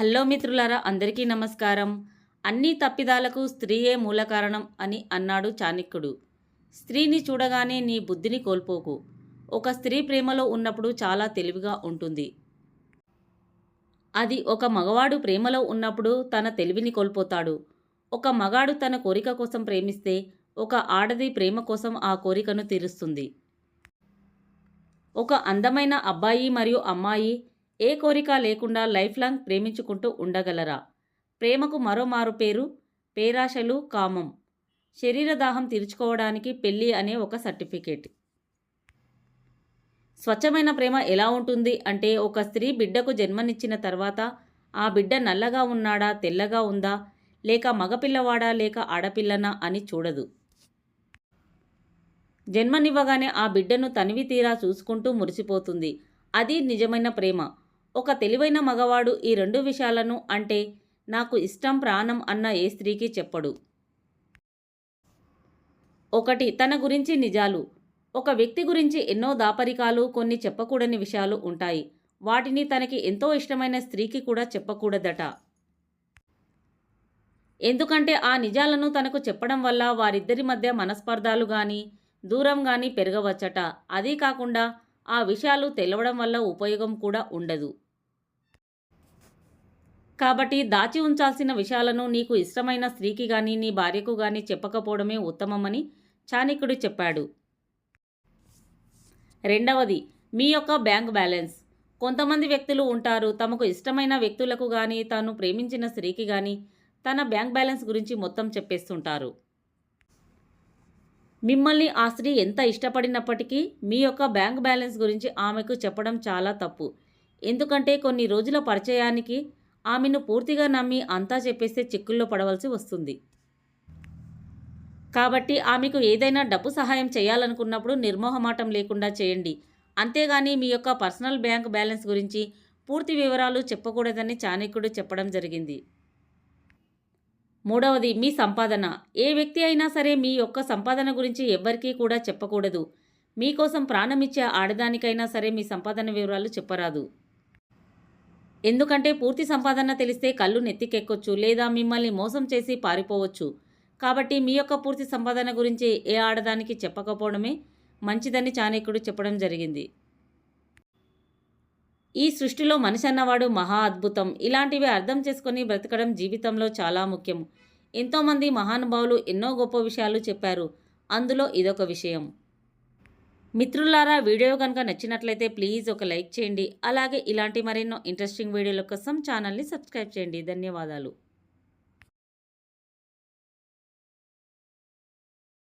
Hello మిత్రులారా అందరికీ నమస్కారం. అన్ని తప్పిదాలకు స్త్రీయే మూల కారణం అని అన్నాడు చాణక్యుడు. స్త్రీని చూడగానే నీ బుద్ధిని కోల్పోకు. ఒక స్త్రీ ప్రేమలో ఉన్నప్పుడు చాలా తెలివిగా ఉంటుంది. అది ఒక మగవాడు ప్రేమలో ఉన్నప్పుడు తన తెలివిని కోల్పోతాడు. ఒక మగాడు తన కోరిక కోసం ప్రేమిస్తే ఒక ఆడది ప్రేమ కోసం ఆ కోరికను తీరుస్తుంది. ఒక అందమైన అబ్బాయి మరియు అమ్మాయి ఏ కోరిక లేకుండా లైఫ్ లాంగ్ ప్రేమించుకుంటూ ఉండగలరా? ప్రేమకు మరో మారు పేరు పేరాశలు కామం. శరీర దాహం తీర్చుకోవడానికి పెళ్ళి అనే ఒక సర్టిఫికేట్. స్వచ్ఛమైన ప్రేమ ఎలా ఉంటుంది అంటే ఒక స్త్రీ బిడ్డకు జన్మనిచ్చిన తర్వాత ఆ బిడ్డ నల్లగా ఉన్నాడా తెల్లగా ఉందా లేక మగపిల్లవాడా లేక ఆడపిల్లనా అని చూడదు. జన్మనివ్వగానే ఆ బిడ్డను తనివి తీరా చూసుకుంటూ మురిసిపోతుంది. అది నిజమైన ప్రేమ. ఒక తెలివైన మగవాడు ఈ రెండు విషయాలను అంటే నాకు ఇష్టం ప్రాణం అన్న ఏ స్త్రీకి చెప్పడు. ఒకటి తన గురించి నిజాలు. ఒక వ్యక్తి గురించి ఎన్నో దాపరికాలు కొన్ని చెప్పకూడని విషయాలు ఉంటాయి. వాటిని తనకి ఎంతో ఇష్టమైన స్త్రీకి కూడా చెప్పకూడదట. ఎందుకంటే ఆ నిజాలను తనకు చెప్పడం వల్ల వారిద్దరి మధ్య మనస్పర్ధాలు కానీ దూరం కానీ పెరగవచ్చట. అదీ కాకుండా ఆ విషయాలు తెలవడం వల్ల ఉపయోగం కూడా ఉండదు. కాబట్టి దాచి ఉంచాల్సిన విషయాలను నీకు ఇష్టమైన స్త్రీకి కానీ నీ భార్యకు కానీ చెప్పకపోవడమే ఉత్తమమని చాణక్యుడు చెప్పాడు. రెండవది మీ యొక్క బ్యాంక్ బ్యాలెన్స్. కొంతమంది వ్యక్తులు ఉంటారు తమకు ఇష్టమైన వ్యక్తులకు కానీ తాను ప్రేమించిన స్త్రీకి కానీ తన బ్యాంక్ బ్యాలెన్స్ గురించి మొత్తం చెప్పేస్తుంటారు. మిమ్మల్ని ఆ స్త్రీ ఎంత ఇష్టపడినప్పటికీ మీ యొక్క బ్యాంక్ బ్యాలెన్స్ గురించి ఆమెకు చెప్పడం చాలా తప్పు. ఎందుకంటే కొన్ని రోజుల పరిచయానికి ఆమెను పూర్తిగా నమ్మి అంతా చెప్పేస్తే చిక్కుల్లో పడవలసి వస్తుంది. కాబట్టి ఆమెకు ఏదైనా డబ్బు సహాయం చేయాలనుకున్నప్పుడు నిర్మోహమాటం లేకుండా చేయండి. అంతేగాని మీ యొక్క పర్సనల్ బ్యాంక్ బ్యాలెన్స్ గురించి పూర్తి వివరాలు చెప్పకూడదని చాణక్యుడు చెప్పడం జరిగింది. మూడవది మీ సంపాదన. ఏ వ్యక్తి అయినా సరే మీ యొక్క సంపాదన గురించి ఎవ్వరికీ కూడా చెప్పకూడదు. మీకోసం ప్రాణమిచ్చే ఆడదానికైనా సరే మీ సంపాదన వివరాలు చెప్పరాదు. ఎందుకంటే పూర్తి సంపాదన తెలిస్తే కళ్ళు నెత్తికెక్కొచ్చు లేదా మిమ్మల్ని మోసం చేసి పారిపోవచ్చు. కాబట్టి మీ యొక్క పూర్తి సంపాదన గురించి ఏ ఆడదానికి చెప్పకపోవడమే మంచిదని చాణక్యుడు చెప్పడం జరిగింది. ఈ సృష్టిలో మనిషి అన్నవాడు మహా అద్భుతం. ఇలాంటివి అర్థం చేసుకొని బ్రతకడం జీవితంలో చాలా ముఖ్యం. ఎంతోమంది మహానుభావులు ఎన్నో గొప్ప విషయాలు చెప్పారు. అందులో ఇదొక విషయం. మిత్రులారా వీడియో కనుక నచ్చినట్లయితే ప్లీజ్ ఒక లైక్ చేయండి. అలాగే ఇలాంటి మరెన్నో ఇంట్రెస్టింగ్ వీడియోల కోసం ఛానల్ని సబ్స్క్రైబ్ చేయండి. ధన్యవాదాలు.